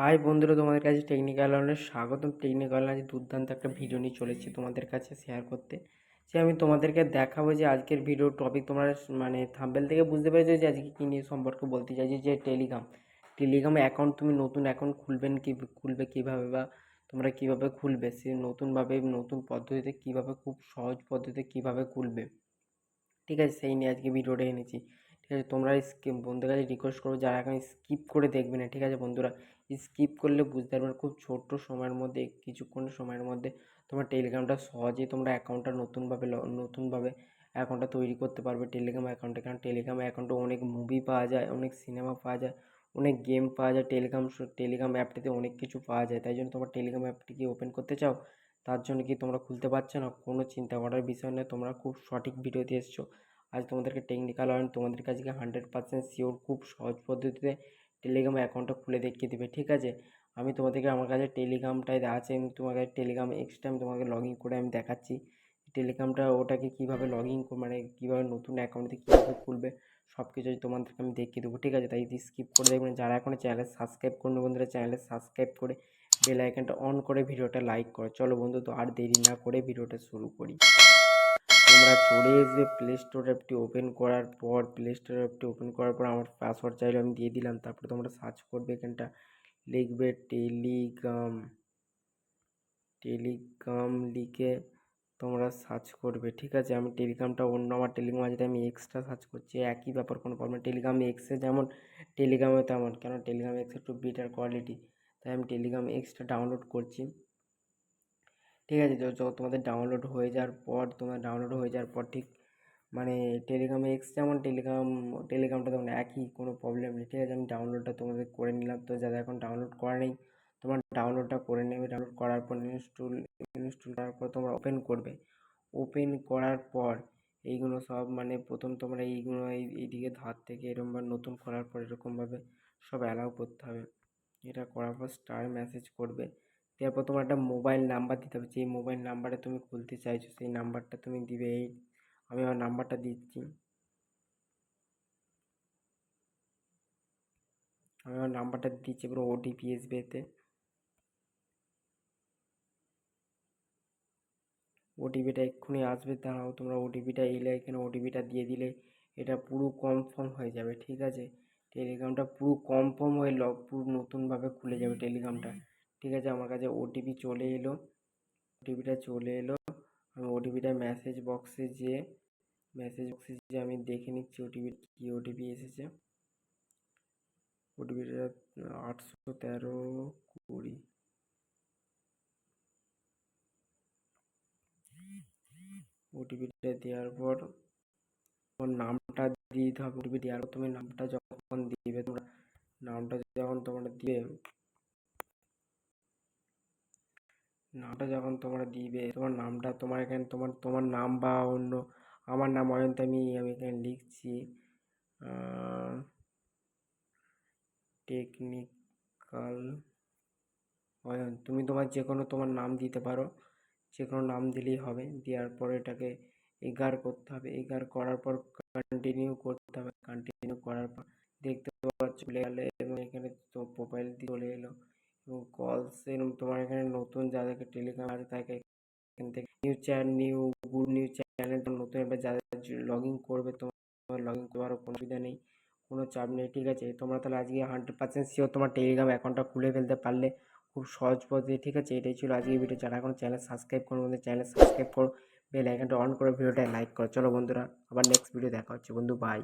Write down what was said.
High বন্ধুরা, তোমাদের কাছে টেকনিক্যাল অনেক স্বাগতম। টেকনিক্যাল আজ দুর্দান্ত একটা ভিডিও নিয়ে চলেছি তোমাদের কাছে শেয়ার করতে। যে আমি তোমাদেরকে দেখাবো যে আজকের ভিডিও টপিক তোমরা মানে থাম্বেল থেকে বুঝতে পেরেছ যে আজকে কী নিয়ে সম্পর্কে বলতে চাইছি যে টেলিগ্রাম টেলিগ্রাম অ্যাকাউন্ট তুমি নতুন অ্যাকাউন্ট খুলবেন কি, খুলবে কীভাবে বা তোমরা কীভাবে খুলবে, সে নতুনভাবে নতুন পদ্ধতিতে কীভাবে, খুব সহজ পদ্ধতিতে কীভাবে খুলবে। ঠিক আছে, সেই নিয়ে আজকে ভিডিওটা এনেছি। ঠিক আছে, তোমরা বন্ধুদের কাছে রিকোয়েস্ট করব, যারা এখন স্কিপ করে দেখবে না। ঠিক আছে, বন্ধুরা স্কিপ করলে বুঝতে পারবে খুব ছোট্ট সময়ের মধ্যে, কিছুক্ষণ সময়ের মধ্যে তোমার টেলিগ্রামটা সহজেই তোমরা অ্যাকাউন্টটা নতুনভাবে নতুনভাবে অ্যাকাউন্টটা তৈরি করতে পারবে। টেলিগ্রাম অ্যাকাউন্টে কারণ টেলিগ্রাম অ্যাকাউন্টে অনেক মুভি পাওয়া যায়, অনেক সিনেমা পাওয়া যায়, অনেক গেম পাওয়া যায়। টেলিগ্রাম টেলিগ্রাম অ্যাপটিতে অনেক কিছু পাওয়া যায়। তাই জন্য তোমার টেলিগ্রাম অ্যাপটি কি ওপেন করতে চাও? তার জন্য কি তোমরা খুলতে পারছ না? কোনো চিন্তা করার বিষয় নয়। তোমরা খুব সঠিক ভিডিওতে এসছো। আজ তোমাদেরকে টেকনিক্যাল অয়েন তোমাদের কাছে হান্ড্রেড পার্সেন্ট শিওর খুব সহজ পদ্ধতিতে টেলিগ্রাম অ্যাকাউন্টটা খুলে দেখিয়ে দেবে, ঠিক আছে? আমি তোমাদেরকে আমার কাছে টেলিগ্রামটাই আছে, আমি তোমার কাছে টেলিগ্রাম এক্সট্রা আমি তোমাকে লগ ইন করে আমি দেখাচ্ছি। টেলিগ্রামটা ওটাকে কীভাবে লগ ইন মানে কীভাবে নতুন অ্যাকাউন্টে কীভাবে খুলবে সব কিছু তোমাদেরকে আমি দেখিয়ে দেবো, ঠিক আছে? তাই স্কিপ করে দেখবেন যারা এখনও চ্যানেল সাবস্ক্রাইব করুন বন্ধুরা চ্যানেলে সাবস্ক্রাইব করে বেল আইকনটা অন করে ভিডিওটা লাইক করো। চলো বন্ধু, তো আর দেরি না করে ভিডিওটা শুরু করি। তোমরা চলে এসে প্লে স্টোর অ্যাপটি ওপেন করার পর প্লে স্টোর অ্যাপটি ওপেন করার পর আমার পাসওয়ার্ড চাইলে আমি দিয়ে দিলাম। তারপরে তোমরা সার্চ করবে এখানটা। লিখবে টেলিগ্রাম টেলিগ্রাম লিখে তোমরা সার্চ করবে। ঠিক আছে? আমি টেলিগ্রামটা অন্য, আমার টেলিগ্রাম আছে আমি এক্সট্রা সার্চ করছি। একই ব্যাপার, কোনো প্রবলেম টেলিগ্রাম এক্সে যেমন টেলিগ্রামে তেমন। কেন? টেলিগ্রাম এক্স একটু বেটার কোয়ালিটি তাই আমি টেলিগ্রাম এক্সটা ডাউনলোড করছি। ঠিক আছে তোমাদের ডাউনলোড হয়ে যাওয়ার পর, তোমার ডাউনলোড হয়ে যাওয়ার পর ঠিক মানে টেলিগ্রাম এক্স যেমন টেলিগ্রাম টেলিগ্রামটা তেমন একই, কোনো প্রবলেম নেই, ঠিক আছে, আমি ডাউনলোডটা তোমাদের করে নিলাম, তো যাদের এখন ডাউনলোড করা নেই, তোমার ডাউনলোডটা করে নেবে ডাউনলোড করার পর ইনস্টল ইনস্টল করার পর তোমরা ওপেন করবে ওপেন করার পর এইগুলো সব মানে প্রথম তোমরা এইগুলো এই, এইদিকে ধার থেকে এরকমভাবে নতুন করার পর এরকমভাবে সব অ্যালাউ করতে হবে, এটা করার পর স্টার মেসেজ করবে তারপর তোমার একটা মোবাইল নাম্বার দিতে হবে। যেই মোবাইল নাম্বারে তুমি খুলতে চাইছো, সেই নাম্বারটা তুমি দিবে এই। আমি আমার নাম্বারটা দিচ্ছি। আমি আমার নাম্বারটা দিচ্ছি এবার ওটিপি আসবে এতে ওটিপিটা এক্ষুনি আসবে, দাঁড়াও তোমরা ওটিপিটা এলে এখানে ওটিপিটা দিয়ে দিলে এটা পুরো কনফার্ম হয়ে যাবে, ঠিক আছে? টেলিগ্রামটা পুরো কনফার্ম হয়ে লক পুরো নতুনভাবে খুলে যাবে টেলিগ্রামটা ঠিক আছে, আমার কাছে ওটিপি চলে এলো। ওটিপিটা চলে এলো। আমি ওটিপিটা মেসেজ বক্সে যেয়ে মেসেজ বক্সে যে আমি দেখে নিচ্ছি ওটিপি কী ওটিপি এসেছে। ওটিপিটা আটশো তেরো কুড়ি। ওটিপিটা দেওয়ার পর, তোমার নামটা দিয়ে দিতে হবে। ওটিপি দেওয়ার পর তুমি নামটা যখন দিবে, তোমরা নামটা যখন তোমরা দিবে নামটা যখন তোমরা দিবে, তোমার নামটা, তোমার এখানে, তোমার তোমার নাম বা অন্য, আমার নাম অয়ন্ত আমি আমি এখানে লিখছি টেকনিক্যাল অয়ন, তুমি তোমার যে কোনো তোমার নাম দিতে পারো যে কোনো নাম দিলেই হবে, দেওয়ার পর এটাকে এগার করতে হবে, এগার করার পর কন্টিনিউ করতে হবে কন্টিনিউ করার পর দেখতে পাচ্ছ চলে গেলে এবং এখানে তো প্রোফাইল চলে এলো এবং তোমার এখানে নতুন যাদেরকে টেলিগ্রাম আছে তাকে এখান থেকে new chan new good new channel নতুন এবার যাদের লগ ইন করবে তোমার লগ ইন করার কোনো অসুবিধা নেই, কোনো চাপ নেই, ঠিক আছে? তোমরা তাহলে আজকে হান্ড্রেড পার্সেন্ট শিওর তোমার টেলিগ্রাম অ্যাকাউন্টটা খুলে ফেলতে পারলে খুব সহজ পদ্ধতি, ঠিক আছে? এটাই ছিল আজকে ভিডিও যারা এখন চ্যানেল সাবস্ক্রাইব করো বন্ধু চ্যানেল সাবস্ক্রাইব করো বেল আইকনটা অন করে ভিডিওটা লাইক করো। চলো বন্ধুরা, আবার নেক্সট ভিডিও দেখা হচ্ছে। বন্ধু বাই